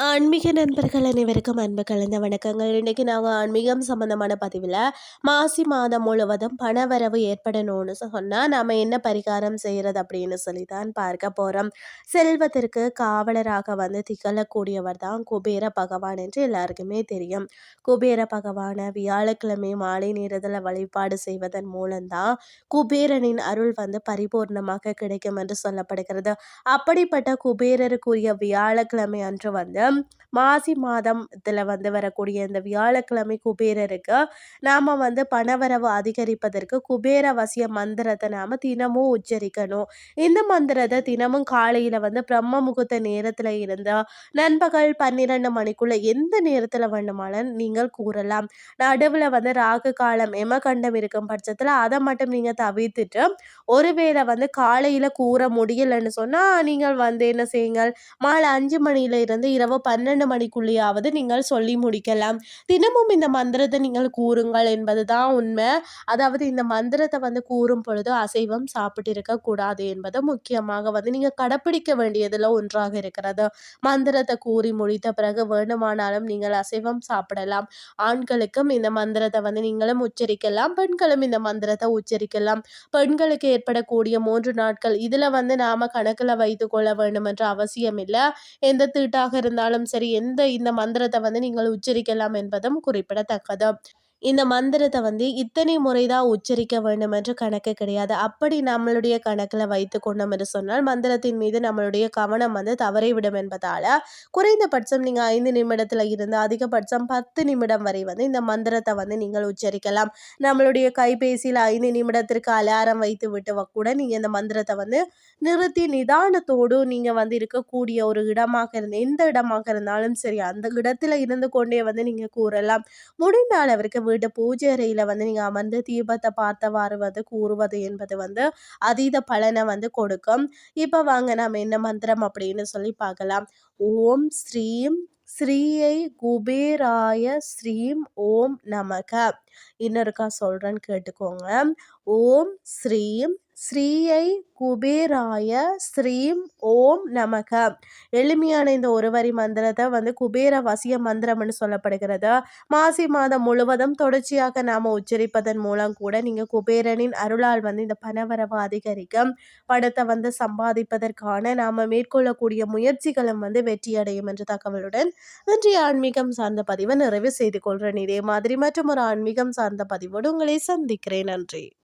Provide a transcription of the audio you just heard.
ஆன்மீக நண்பர்கள் அனைவருக்கும் அன்பு கலந்த வணக்கங்கள். இன்றைக்கி நாங்கள் ஆன்மீகம் சம்மந்தமான பதிவில் மாசி மாதம் முழுவதும் பணவரவு ஏற்படணும்னு சொன்னால் நம்ம என்ன பரிகாரம் செய்கிறது அப்படின்னு சொல்லி தான் பார்க்க போகிறோம் செல்வத்திற்கு காவலராக வந்து திகழக்கூடியவர் தான் குபேர பகவான் என்று எல்லாருக்குமே தெரியும். குபேர பகவானை வியாழக்கிழமை மாலை நேரத்தில் வழிபாடு செய்வதன் மூலம்தான் குபேரனின் அருள் வந்து பரிபூர்ணமாக கிடைக்கும் என்று சொல்லப்படுகிறது. அப்படிப்பட்ட குபேரருக்குரிய வியாழக்கிழமை அன்று வந்து மாசி மாதம் இதில் வந்து வரக்கூடிய இந்த வியாழக்கிழமை குபேரருக்கு நாம் வந்து பணவரவு அதிகரிப்பதற்கு குபேர வசிய மந்திரத்தை நாம் தினமும் உச்சரிக்கணும். இந்த மந்திரத்தை தினமும் காலையில் வந்து பிரம்ம முகூர்த்த நேரத்தில் இருந்து நண்பகல் பன்னிரெண்டு மணிக்குள்ளே எந்த நேரத்தில் வேண்டுமானாலும் நீங்கள் கூறலாம். நடுவில் வந்து ராகு காலம் எமகண்டம் இருக்கும் பட்சத்தில் அதை மட்டும் நீங்கள் தவிர்த்துட்டு ஒருவேளை வந்து காலையில் கூற முடியலைன்னு சொன்னால் நீங்கள் வந்து என்ன செய்யுங்கள்? மாலை அஞ்சு மணியில இருந்து இரவு பன்னெண்டு மணிக்குள்ளேயாவது நீங்கள் சொல்லி முடிக்கலாம். தினமும் இந்த மந்திரத்தை நீங்கள் கூறுங்கள் என்பது தான் உண்மை. அதாவது இந்த மந்திரத்தை வந்து கூறும் பொழுது அசைவம் சாப்பிட்டு இருக்கக்கூடாது என்பது முக்கியமாக வந்து நீங்கள் கடைப்பிடிக்க வேண்டியதில் ஒன்றாக இருக்கிறது. மந்திரத்தை கூறி முடித்த பிறகு வேண்டுமானாலும் நீங்கள் அசைவம் சாப்பிடலாம். ஆண்களுக்கும் இந்த மந்திரத்தை வந்து நீங்களும் உச்சரிக்கலாம். பெண்களும் இந்த மந்திரத்தை உச்சரிக்கலாம். பெண்களுக்கு ஏற்படக்கூடிய மூன்று நாட்கள். இதில் வந்து நாம் கணக்கில் வைத்து கொள்ள வேண்டும் என்ற அவசியம் இல்லை எந்த தீட்டாக இருந்தாலும் சரி எந்த இந்த மந்திரத்தை வந்து நீங்கள் உச்சரிக்கலாம் என்பதும் குறிப்பிடத்தக்கது. இந்த மந்திரத்தை வந்து இத்தனை முறை தான் உச்சரிக்க வேண்டும் என்று கணக்கு கிடையாது. அப்படி நம்மளுடைய கணக்கில் வைத்து கொண்டோம் என்று சொன்னால் மந்திரத்தின் மீது நம்மளுடைய கவனம் வந்து தவறிவிடும் என்பதால் குறைந்தபட்சம் நீங்கள் ஐந்து நிமிடத்தில் இருந்து அதிகபட்சம் பத்து நிமிடம் வரை வந்து இந்த மந்திரத்தை வந்து நீங்கள் உச்சரிக்கலாம். நம்மளுடைய கைபேசியில் ஐந்து நிமிடத்திற்கு அலாரம் வைத்து விட்டு கூட நீங்கள் இந்த மந்திரத்தை வந்து நிறுத்தி நிதானத்தோடு நீங்கள் வந்து இருக்கக்கூடிய ஒரு இடமாக இருந்து எந்த இடமாக இருந்தாலும் சரி அந்த இடத்துல இருந்து கொண்டே வந்து நீங்கள் கூறலாம். முடிந்த அளவிற்கு வீட்டு பூஜை அறையில் வந்து நீங்கள் அமர்ந்து தீபத்தை பார்த்தவாறு வந்து கூறுவது என்பது வந்து அதீத பலனை வந்து கொடுக்கும். இப்போ வாங்க நம்ம என்ன மந்திரம் அப்படின்னு சொல்லி பார்க்கலாம். ஓம் ஸ்ரீம் ஸ்ரீயை குபேராய ஸ்ரீம் ஓம் நமக. இன்னொருக்கா சொல்கிறேன்னு கேட்டுக்கோங்க. ஓம் ஸ்ரீம் ஸ்ரீயை குபேராய ஸ்ரீம் ஓம் நமக. எளிமையான இந்த ஒரு வரி மந்திரத்தை வந்து குபேர வசிய மந்திரம்னு சொல்லப்படுகிறது? மாசி மாதம் முழுவதும் தொடர்ச்சியாக நாம் உச்சரிப்பதன் மூலம் கூட நீங்கள் குபேரனின் அருளால் வந்து இந்த பணவரவு அதிகரிக்கும். படத்தை வந்து சம்பாதிப்பதற்கான நாம் மேற்கொள்ளக்கூடிய முயற்சிகளும் வந்து வெற்றியடையும் என்ற தகவலுடன் இன்றைய ஆன்மீகம் சார்ந்த பதிவை நிறைவு செய்து கொள்கிறேன் இதே மாதிரி மற்றும் ஒரு ஆன்மீகம் சார்ந்த பதிவோடு உங்களை சந்திக்கிறேன். நன்றி.